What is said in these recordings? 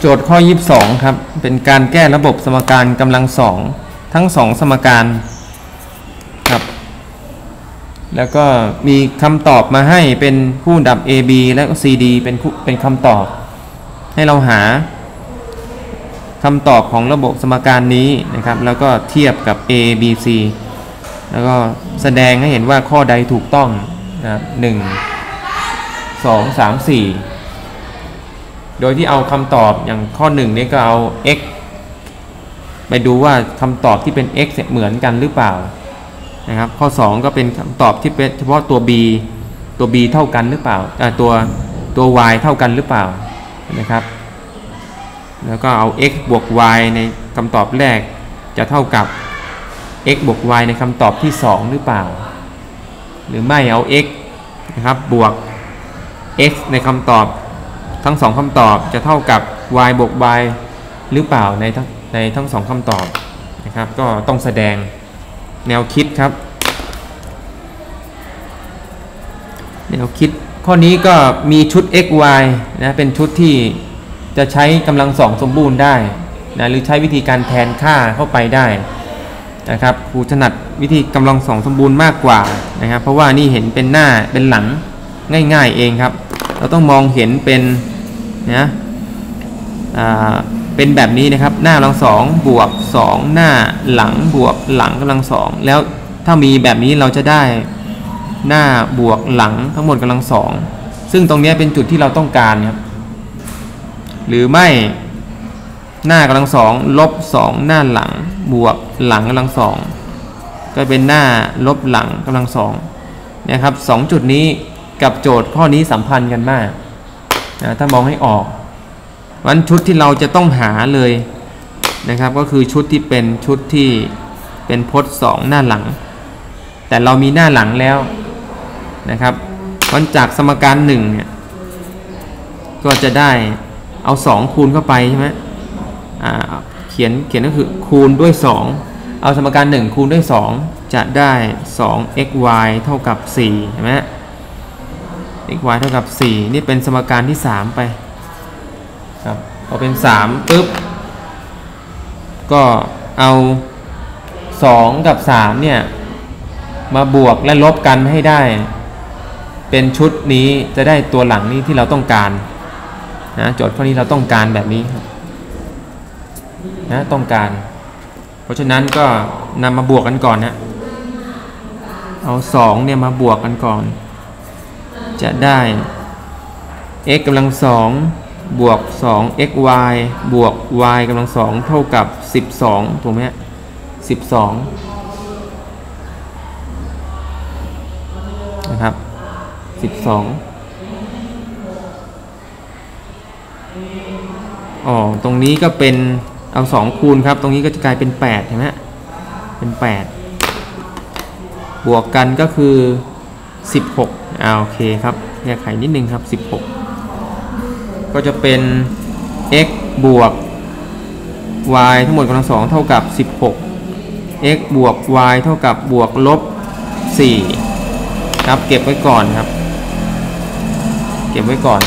โจทย์ข้อ 22 ครับ เป็นการแก้ระบบสมการกำลังสองทั้งสองสมการครับ แล้วก็มีคำตอบมาให้เป็นคู่ดับ A B และ C D เป็นเป็นคำตอบ ให้เราหาคำตอบของระบบสมการนี้นะครับ แล้วก็เทียบกับ A B C แล้วก็แสดงให้เห็นว่าข้อใดถูกต้องนะครับหนึ่งสองสามสี่ โดยที่เอาคำตอบอย่างข้อหนึ่งนี้ก็เอา x ไปดูว่าคำตอบที่เป็น x เหมือนกันหรือเปล่านะครับ ข้อ 2 ก็เป็นคำตอบที่เป็นเฉพาะตัว b ตัว b เท่ากันหรือเปล่าอ่าตัวตัว y เท่ากันหรือเปล่านะครับ แล้วก็เอา x บวก y ในคำตอบแรกจะเท่ากับ x บวก y ในคำตอบที่ 2 หรือเปล่า หรือไม่เอา x นะครับบวก x ในคำตอบ ทั้งสองคำตอบจะเท่ากับ y บวก y หรือเปล่าในทั้งในทั้งสองคำตอบนะครับ ก็ต้องแสดงแนวคิดครับ แนวคิดข้อนี้ก็มีชุด x y นะเป็นชุดที่จะใช้กำลังสองสมบูรณ์ได้นะหรือใช้วิธีการแทนค่าเข้าไปได้นะครับครูถนัดวิธีกำลังสองสมบูรณ์มากกว่านะครับ เพราะว่านี่เห็นเป็นหน้าเป็นหลังง่าย ๆ เองครับ เราต้องมองเห็นเป็น นะเป็นแบบนี้นะครับหน้ากำลังสองบวก 2 หน้าหลังบวกหลังกำลังสองแล้วถ้ามีแบบนี้เราจะได้หน้าบวกหลังทั้งหมดกำลังสองซึ่งตรงนี้เป็นจุดที่เราต้องการครับหรือไม่หน้ากำลังสองลบสองหน้าหลังบวกหลังกำลังสองก็เป็นหน้าลบหลังกำลังสองนะครับสองจุดนี้กับโจทย์ข้อนี้สัมพันธ์กันมาก นะถ้ามองให้ออกวันชุดที่เราจะต้องหาเลยนะครับ ก็คือชุดที่เป็นชุดที่เป็นพจน์สองหน้าหลัง แต่เรามีหน้าหลังแล้วนะครับวันจากสมการหนึ่งเนี่ยก็จะได้เอา 2 คูณเข้าไปใช่ไหมเขียนเขียนก็คือคูณด้วย 2 เอาสมการ 1 คูณด้วย 2 จะได้ 2 xy เท่ากับ4เห็นไหม xy เท่ากับ 4 นี่เป็นสมการที่ 3 ไปครับพอเป็น 3ปุ๊บ ก็เอา 2 กับ 3 เนี่ย มาบวกและลบกันให้ได้ เป็นชุดนี้จะได้ตัวหลังนี้ที่เราต้องการนะโจทย์ข้อนี้เราต้องการแบบนี้นะต้องการ เพราะฉะนั้นก็นำมาบวกกันก่อนนะเอา 2 เนี่ยมาบวกกันก่อน จะได้ x กำลังสองบวก 2 xy บวก y กำลังสองเท่ากับ 12 ถูกไหมฮะ12 นะครับ 12 อ๋อ ตรงนี้ก็เป็น เอา 2 คูณครับ ตรงนี้ก็จะกลายเป็น8ใช่ไหมเป็น 8 บวกกันก็คือ 16 อ่าโอเคครับแก้ไขนิดนึงครับ 16 ก็จะเป็น x บวก y ทั้งหมดกำลังสองเท่ากับ 16 x บวก y เท่ากับบวกลบ 4 ครับเก็บไว้ก่อนครับ เก็บไว้ก่อน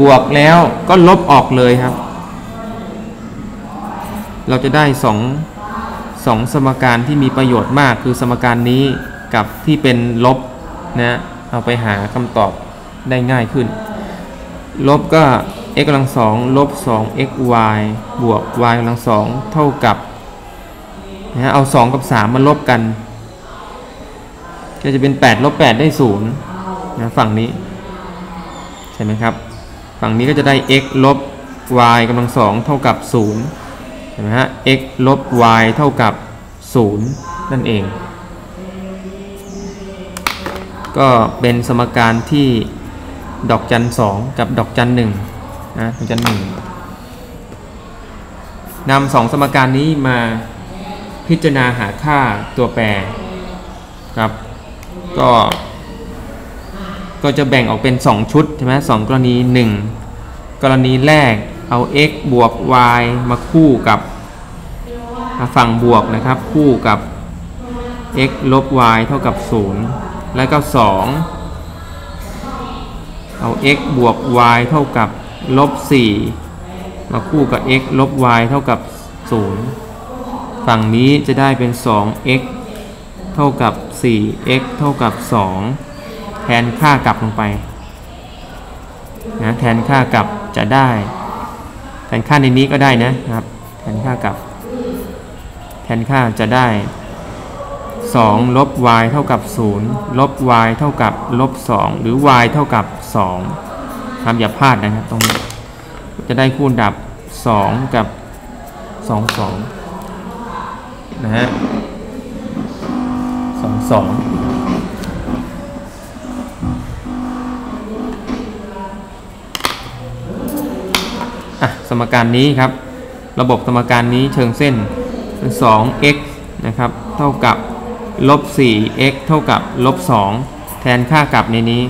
บวกแล้วก็ลบออกเลยครับ เราจะได้สองสองสมการที่มีประโยชน์มากคือสมการนี้ กับที่เป็นลบนะเอาไปหาคำตอบได้ง่ายขึ้น ลบก็ x กำลังสองลบ2 x y บวก y กำลังสองเท่ากับนะเอา 2 กับ 3 มาลบกัน ก็จะเป็น8ลบ8ได้0นะฝั่งนี้ ใช่ไหมครับ ฝั่งนี้ก็จะได้ x ลบ y กำลังสองเท่ากับ0เห็นไหมฮะ x ลบ y เท่ากับ0นั่นเอง ก็เป็นสมการที่ดอกจันสองกับดอกจันหนึ่งนะดอกจันหนึ่งนำสองสมการนี้มาพิจารณาหาค่าตัวแปรครับก็ก็จะแบ่งออกเป็น 2 ชุดใช่ไหมสองกรณี 1 กรณีแรกเอา x บวก y มาคู่กับฝั่งบวกนะครับ คู่กับ x ลบ y เท่ากับ 0 แล้วก็ 2 เอา x บวก y เท่ากับลบ 4 มาคู่กับ x ลบ y เท่ากับ 0 ฝั่งนี้จะได้เป็น 2x เท่ากับ 4x เท่ากับ 2 แทนค่ากลับลงไปนะแทนค่ากลับจะได้ แทนค่าในนี้ก็ได้นะครับ แทนค่ากลับ แทนค่าจะได้ 2ลบ y เท่ากับ 0 ลบ y เท่ากับลบ 2 หรือ y เท่ากับ 2ครับอย่าพลาดนะครับตรงนี้จะได้คูณดับ 2 กับ 2 2 นะฮะ 2 2 อะ สมการนี้ครับ ระบบสมการนี้เชิงเส้นเป็น 2x นะครับ เท่ากับ ลบ 4x เท่ากับลบ 2 แทนค่ากลับในนี้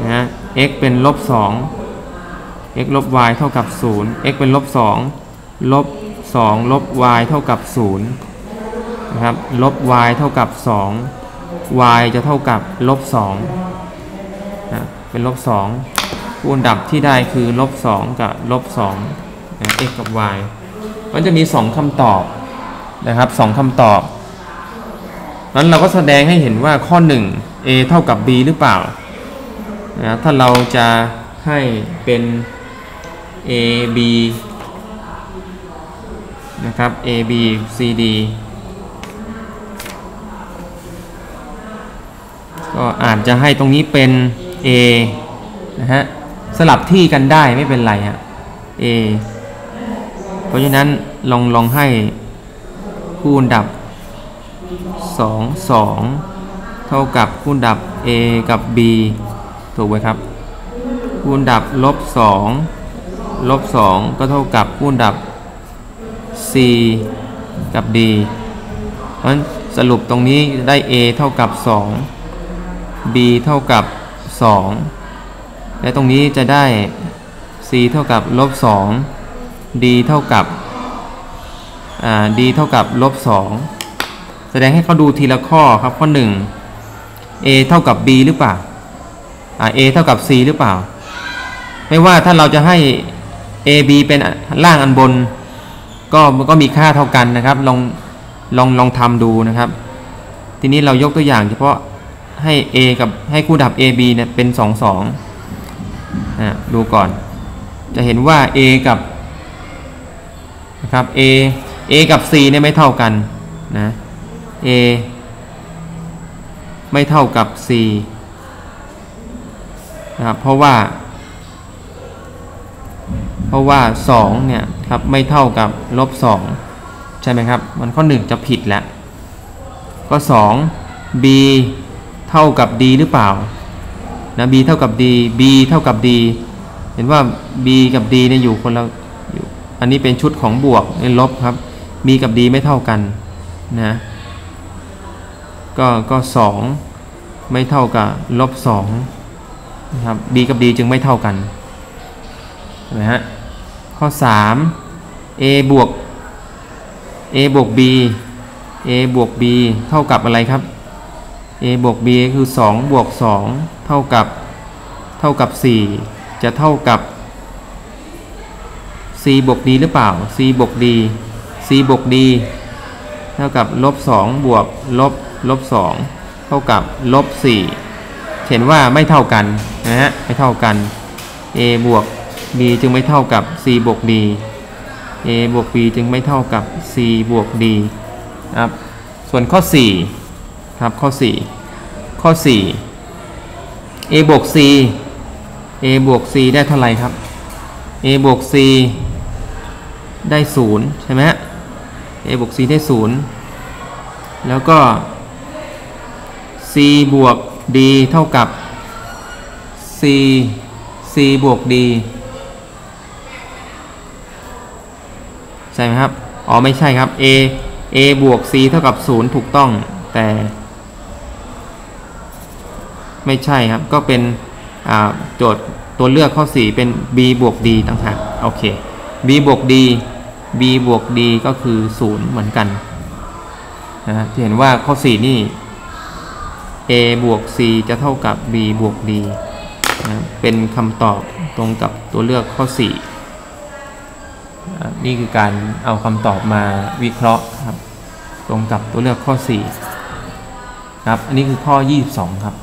นะ x เป็นลบ 2 x ลบ y เท่ากับ 0 x เป็นลบ 2 ลบ 2 ลบ y เท่ากับ 0 นะครับ ลบ y เท่ากับ 2 y จะเท่ากับลบ 2 นะ เป็นลบ 2 คูณดับที่ได้คือลบ 2 กับลบ 2 นะ x กับ y มันจะมี 2คำตอบนะครับ 2คำตอบ นั้นเราก็แสดงให้เห็นว่าข้อ 1 a เท่ากับ b หรือเปล่านะถ้าเราจะให้เป็น a b นะครับ a b c d ก็อาจจะให้ตรงนี้เป็น a นะฮะสลับที่กันได้ไม่เป็นไรฮะ a เพราะฉะนั้นลองลองให้คูณดับ 2 2 เท่ากับคูณดับ a กับ b ถูกไหมครับ คูณดับลบ2ลบ2ก็เท่ากับคูณดับ c กับ d เพราะฉะนั้นสรุปตรงนี้ได้ a เท่ากับ 2 b เท่ากับ 2 และตรงนี้จะได้ c เท่ากับลบ2 d เท่ากับ d เท่ากับลบ2 แสดงให้เขาดูทีละข้อครับข้อ 1 a เท่ากับ b หรือเปล่า a เท่ากับ c หรือเปล่า ไม่ว่าถ้าเราจะให้ a b เป็นล่างอันบน ก็ก็มีค่าเท่ากันนะครับ ลองลองลองทำดูนะครับ ทีนี้เรายกตัวอย่างเฉพาะให้ a กับให้คู่ดับ a b เนี่ยเป็น 2 2นะดูก่อน จะเห็นว่า a กับนะครับ a a กับ c เนี่ยไม่เท่ากันนะ a ไม่เท่ากับ c นะครับเพราะว่า เพราะว่า 2 เนี่ยครับไม่เท่ากับลบ 2 ใช่ไหมครับ มันข้อ 1 จะผิดแล้ว ก็ 2 b เท่ากับ d หรือเปล่านะ b เท่ากับ d b เท่ากับ d เห็นว่า b กับ d เนี่ยอยู่คนละอยู่อันนี้เป็นชุดของบวกในลบครับ b กับ d ไม่เท่ากันนะ ก็ก็ 2 ไม่เท่ากับลบ2นะครับ b กับ d จึงไม่เท่ากันนะฮะข้อ 3 a บวก a บวก b a บวก b เท่ากับอะไรครับ a บวก b คือ 2 บวก 2 เท่ากับ เท่ากับ 4 จะเท่ากับ c บวก d หรือเปล่า c บวก d c บวก d เท่ากับลบ 2 บวกลบ ลบ2เท่ากับลบ4เห็นว่าไม่เท่ากันนะฮะไม่เท่ากัน a บวก b จึงไม่เท่ากับ c บวก d a บวก b จึงไม่เท่ากับ c บวก d นะครับส่วนข้อ4ครับข้อ 4 ข้อ 4 a บวก c a บวก c ได้เท่าไหร่ครับ a บวก c ได้ 0 ใช่ไหมฮะ a บวก c ได้ 0 แล้วก็ c บวก d เท่ากับ c c บวก d ใช่ไหมครับ อ๋อ ไม่ใช่ครับ a a บวก c เท่ากับ 0 ถูกต้อง แต่ ไม่ใช่ครับ ก็เป็นโจทย์ตัวเลือกข้อ 4 เป็น b บวก d ต่างหาก โอเค b บวก d b บวก d ก็คือ 0 เหมือนกันนะที่เห็นว่าข้อ 4 นี่ a บวก c จะเท่ากับ b บวก d นะเป็นคำตอบตรงกับตัวเลือกข้อ4อ่นี่คือการเอาคำตอบมาวิเคราะห์ครับ ตรงกับตัวเลือกข้อ 4 ครับ อันนี้คือข้อ 22 ครับ